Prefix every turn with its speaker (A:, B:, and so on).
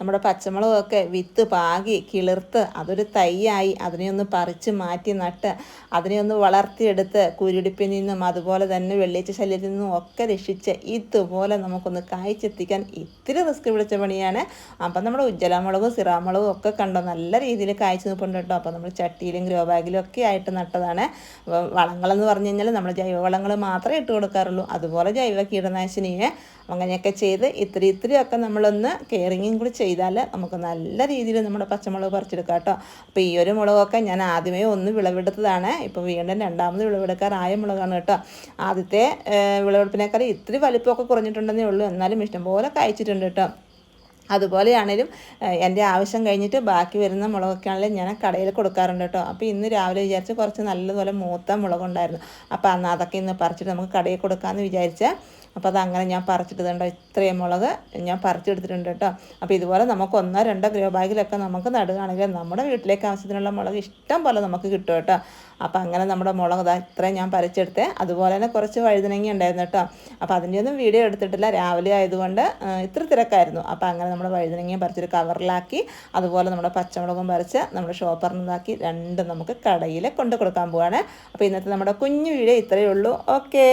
A: നമ്മുടെ പച്ചമുളകൊക്കെ വിത്ത് പാകി കിളിർത്ത് അതൊരു തൈയായി അതിനെ ഒന്ന് പറിച്ച് മാറ്റി നട്ട് അതിനെ ഒന്ന് വളർത്തിയെടുത്ത് കുരുടിപ്പിൽ നിന്നും അതുപോലെ തന്നെ വെള്ളിച്ച ശല്യത്തിൽ നിന്നും ഒക്കെ രക്ഷിച്ച് ഇതുപോലെ നമുക്കൊന്ന് കായ്ച്ചെത്തിക്കാൻ ഇത്തിരി റിസ്ക് പിടിച്ച പണിയാണ്. അപ്പം നമ്മുടെ ഉജ്ജലമുളകും സിറാമുളകും ഒക്കെ കണ്ടോ നല്ല രീതിയിൽ കായ്ച്ചു നിൽപ്പുണ്ട് കേട്ടോ. അപ്പോൾ നമ്മൾ ചട്ടിയിലും ഗ്രോ ബാഗിലും ഒക്കെ ആയിട്ട് നട്ടതാണ്. വളങ്ങളെന്ന് പറഞ്ഞു കഴിഞ്ഞാൽ നമ്മൾ ജൈവ വളങ്ങൾ മാത്രമേ ഇട്ട് കൊടുക്കാറുള്ളൂ. അതുപോലെ ജൈവ കീടനാശിനിയെ അങ്ങനെയൊക്കെ ചെയ്ത് ഇത്തിരി ഇത്തിരിയൊക്കെ നമ്മളൊന്ന് കെയറിങ്ങും കൂടി ചെയ്താൽ നമുക്ക് നല്ല രീതിയിൽ നമ്മുടെ പച്ചമുളക് പറിച്ചെടുക്കാം കേട്ടോ. അപ്പോൾ ഈ ഒരു മുളകൊക്കെ ഞാൻ ആദ്യമേ ഒന്ന് വിളവെടുത്തതാണ്. ഇപ്പോൾ വീണ്ടും രണ്ടാമത് വിളവെടുക്കാറായ മുളകാണ് കേട്ടോ. ആദ്യത്തെ വിളവെടുപ്പിനേക്കാൾ ഇത്തിരി വലിപ്പമൊക്കെ കുറഞ്ഞിട്ടുണ്ടെന്നേ ഉള്ളൂ. എന്നാലും ഇഷ്ടംപോലെ കായ്ച്ചിട്ടുണ്ട് കേട്ടോ. അതുപോലെയാണേലും എന്റെ ആവശ്യം കഴിഞ്ഞിട്ട് ബാക്കി വരുന്ന മുളകൊക്കെ ആണെങ്കിലും ഞാൻ കടയിൽ കൊടുക്കാറുണ്ട് കേട്ടോ. അപ്പോൾ ഇന്ന് രാവിലെ വിചാരിച്ച് കുറച്ച് നല്ലതുപോലെ മൂത്ത മുളകുണ്ടായിരുന്നു. അപ്പോൾ അന്ന് അതൊക്കെ ഇന്ന് പറിച്ചിട്ട് നമുക്ക് കടയിൽ കൊടുക്കാമെന്ന് വിചാരിച്ചാൽ അപ്പോൾ അതങ്ങനെ ഞാൻ പറിച്ചിട്ടുണ്ടോ ഇത്രയും മുളക് ഞാൻ പറിച്ചെടുത്തിട്ടുണ്ട് കേട്ടോ. അപ്പോൾ ഇതുപോലെ നമുക്ക് ഒന്നോ രണ്ടോ ഗ്രോ ബാഗിലൊക്കെ നമുക്ക് നടുകയാണെങ്കിൽ നമ്മുടെ വീട്ടിലേക്ക് ആവശ്യത്തിനുള്ള മുളക് ഇഷ്ടം പോലെ നമുക്ക് കിട്ടും കേട്ടോ. അപ്പോൾ അങ്ങനെ നമ്മുടെ മുളക് ഇതാ ഇത്രയും ഞാൻ പറിച്ചെടുത്ത്. അതുപോലെ തന്നെ കുറച്ച് വഴുതനങ്ങി ഉണ്ടായിരുന്നു കേട്ടോ. അപ്പോൾ അതിന്റെ ഒന്നും വീഡിയോ എടുത്തിട്ടില്ല. രാവിലെ ആയതുകൊണ്ട് ഇത്ര തിരക്കായിരുന്നു. അപ്പോൾ അങ്ങനെ നമ്മുടെ വഴുതനങ്ങയും പറിച്ചൊരു കവറിലാക്കി അതുപോലെ നമ്മുടെ പച്ചമുളകും പറിച്ച് നമ്മൾ ഷോപ്പറിനതാക്കി രണ്ടും നമുക്ക് കടയിൽ കൊണ്ടു കൊടുക്കാൻ പോവുകയാണ് അപ്പോൾ ഇന്നത്തെ നമ്മുടെ കുഞ്ഞു വീഡിയോ ഇത്രയേ ഉള്ളൂ. ഓക്കേ